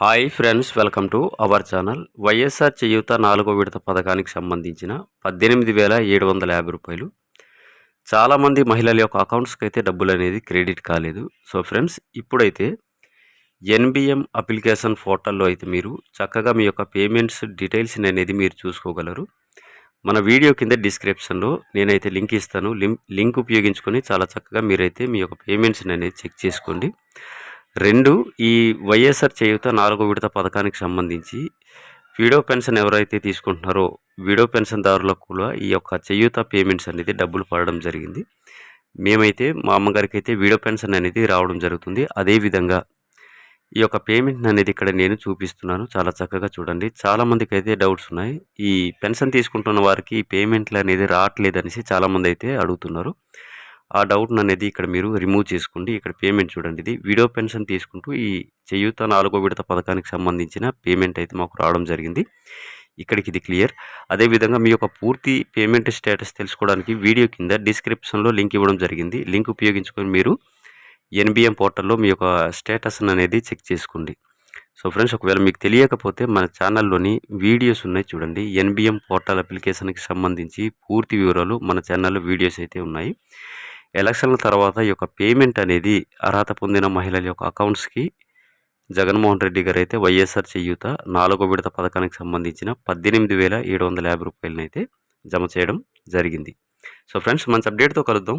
Hi friends welcome to our channel. YSR Cheyutha నాలుగో విడత పథకానికి సంబంధించిన పద్దెనిమిది వేల ఏడు వందల యాభై రూపాయలు. చాలామంది మహిళల యొక్క అకౌంట్స్కి అయితే డబ్బులు అనేది క్రెడిట్ కాలేదు. సో ఫ్రెండ్స్ ఇప్పుడైతే ఎన్బిఎం అప్లికేషన్ పోర్టల్లో అయితే మీరు చక్కగా మీ యొక్క పేమెంట్స్ డీటెయిల్స్ అనేది మీరు చూసుకోగలరు. మన వీడియో కింద డిస్క్రిప్షన్లో నేనైతే లింక్ ఇస్తాను. లింక్ లింక్ ఉపయోగించుకొని చాలా చక్కగా మీరైతే మీ యొక్క పేమెంట్స్ని అనేది చెక్ చేసుకోండి. రెండు ఈ వైఎస్ఆర్ చేయూత నాలుగో విడత పథకానికి సంబంధించి వీడో పెన్షన్ ఎవరైతే తీసుకుంటున్నారో వీడియో పెన్షన్దారులకు కూడా ఈ యొక్క చేయూత పేమెంట్స్ అనేది డబ్బులు పడడం జరిగింది. మేమైతే మా అమ్మగారికి అయితే వీడో పెన్షన్ అనేది రావడం జరుగుతుంది. అదేవిధంగా ఈ యొక్క పేమెంట్ అనేది ఇక్కడ నేను చూపిస్తున్నాను. చాలా చక్కగా చూడండి. చాలామందికి అయితే డౌట్స్ ఉన్నాయి. ఈ పెన్షన్ తీసుకుంటున్న వారికి ఈ పేమెంట్లు అనేది రావట్లేదు అనేసి చాలామంది అయితే అడుగుతున్నారు. ఆ డౌట్ అనేది ఇక్కడ మీరు రిమూవ్ చేసుకోండి. ఇక్కడ పేమెంట్ చూడండి. ఇది వీడియో పెన్షన్ తీసుకుంటూ ఈ చేయూత నాలుగో విడత పథకానికి సంబంధించిన పేమెంట్ అయితే మాకు రావడం జరిగింది. ఇక్కడికి ఇది క్లియర్. అదేవిధంగా మీ యొక్క పూర్తి పేమెంట్ స్టేటస్ తెలుసుకోవడానికి వీడియో కింద డిస్క్రిప్షన్లో లింక్ ఇవ్వడం జరిగింది. లింక్ ఉపయోగించుకొని మీరు ఎన్బిఎం పోర్టల్లో మీ యొక్క స్టేటస్ అనేది చెక్ చేసుకోండి. సో ఫ్రెండ్స్ ఒకవేళ మీకు తెలియకపోతే మన ఛానల్లోని వీడియోస్ ఉన్నాయి చూడండి. ఎన్బిఎం పోర్టల్ అప్లికేషన్కి సంబంధించి పూర్తి వివరాలు మన ఛానల్లో వీడియోస్ అయితే ఉన్నాయి. ఎలక్షన్ల తర్వాత ఈ యొక్క పేమెంట్ అనేది అర్హత పొందిన మహిళల యొక్క అకౌంట్స్కి జగన్మోహన్ రెడ్డి గారు అయితే వైఎస్ఆర్ చేయూత నాలుగో విడత పథకానికి సంబంధించిన పద్దెనిమిది వేల ఏడు వందల యాభై రూపాయలనైతే జమ చేయడం జరిగింది. సో ఫ్రెండ్స్ మంచి అప్డేట్తో కలుద్దాం.